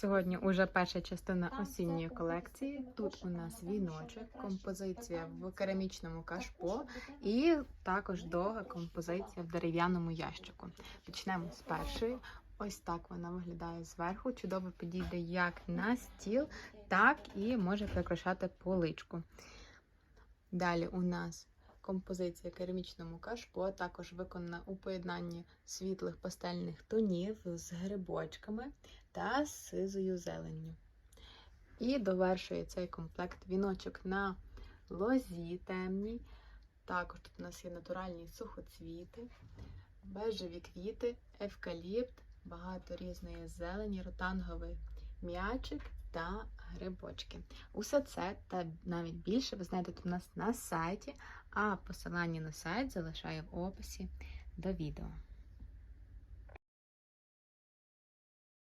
Сьогодні уже перша частина осінньої колекції. Тут у нас віночок, композиція в керамічному кашпо і також довга композиція в дерев'яному ящику. Почнемо з першої. Ось так вона виглядає зверху. Чудово підійде як на стіл, так і може прикрашати поличку. Далі у нас композиція керамічному кашпо, також виконана у поєднанні світлих пастельних тонів з грибочками та сизою зеленню. І довершує цей комплект віночок на лозі темній. Також тут у нас є натуральні сухоцвіти, бежеві квіти, евкаліпт, багато різної зелені, ротанговий м'ячик та грибочки. Усе це та навіть більше ви знайдете у нас на сайті, а посилання на сайт залишаю в описі до відео.